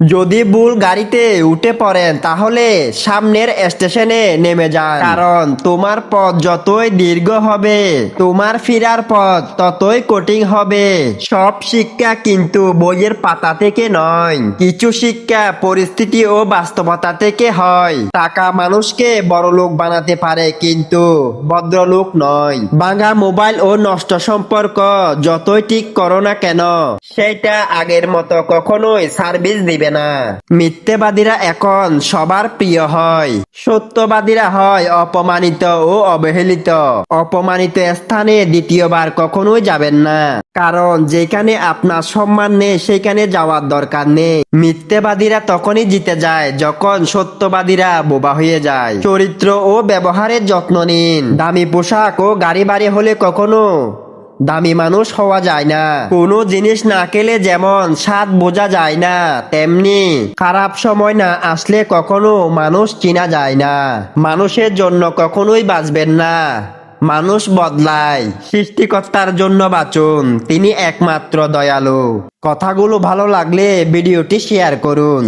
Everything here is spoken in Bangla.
যদি ভুল গাড়িতে উঠে পড়েন, তাহলে সামনের স্টেশনে নেমে যান। কারণ তোমার পথ যতই দীর্ঘ হবে, তোমার ফেরার পথ ততই কঠিন হবে। সব শিক্ষা কিন্তু বইয়ের পাতা থেকে নয়। কিছু শিক্ষা পরিস্থিতি ও বাস্তবতা থেকে হয়। টাকা মানুষকে বড় লোক বানাতে পারে, কিন্তু ভদ্রলোক নয়। ভাঙা মোবাইল ও নষ্ট সম্পর্ক যতই ঠিক করো না কেন, সেটা আগের মতো কখনোই সার্ভিস দিবে না। মিথ্যেবাদীরা এখন সবার প্রিয় হয়। সত্যবাদীরা হয় অপমানিত ও অবহেলিত। অপমানিত স্থানে দ্বিতীয়বার কখনোই যাবেন না। কারণ যেখানে আপনার সম্মান নেই, সেখানে যাওয়ার দরকার নেই। মিথ্যেবাদীরা তখনই জিতে যায় যখন সত্যবাদীরা বোবা হয়ে যায়। চরিত্র ও ব্যবহারের যত্ন নিন। দামি পোশাক ও গাড়ি বাড়ি হলে কখনো দামি মানুষ হওয়া যায় না। কোনো জিনিস না খেলে যেমন স্বাদ বোঝা যায় না, তেমনি খারাপ সময় না আসলে কখনো মানুষ চিনা যায় না। মানুষের জন্য কখনোই বাঁচবেন না। মানুষ বদলায়, সৃষ্টিকর্তার জন্য বাঁচুন, তিনি একমাত্র দয়ালু। কথাগুলো ভালো লাগলে ভিডিওটি শেয়ার করুন।